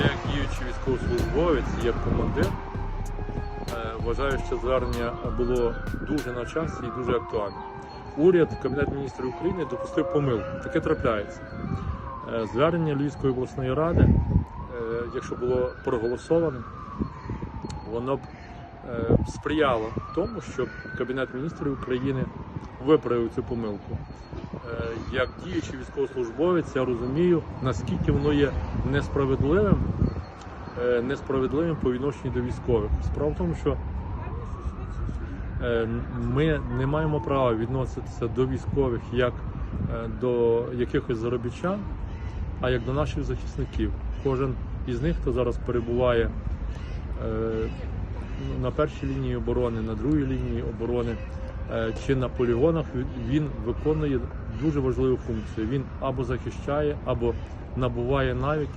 Як діючий військовослужбовець, як командир, е, вважаю, що звернення було дуже на часі і дуже актуальне. Уряд, Кабінет міністрів України допустив помилку. Таке трапляється. Е, Звернення Львівської обласної ради, е, якщо було проголосоване, воно б сприяло тому, щоб Кабінет міністрів України виправив цю помилку. Е, Як діючий військовослужбовець, я розумію, наскільки воно є несправедливим, е, несправедливим по відношенню до військових. Справа в тому, що е, ми не маємо права відноситися до військових як до якихось заробітчан, а як до наших захисників. Кожен із них, хто зараз перебуває на першій лінії оборони, на другій лінії оборони чи на полігонах, він- він виконує дуже важливу функцію. Він або захищає, або набуває навиків,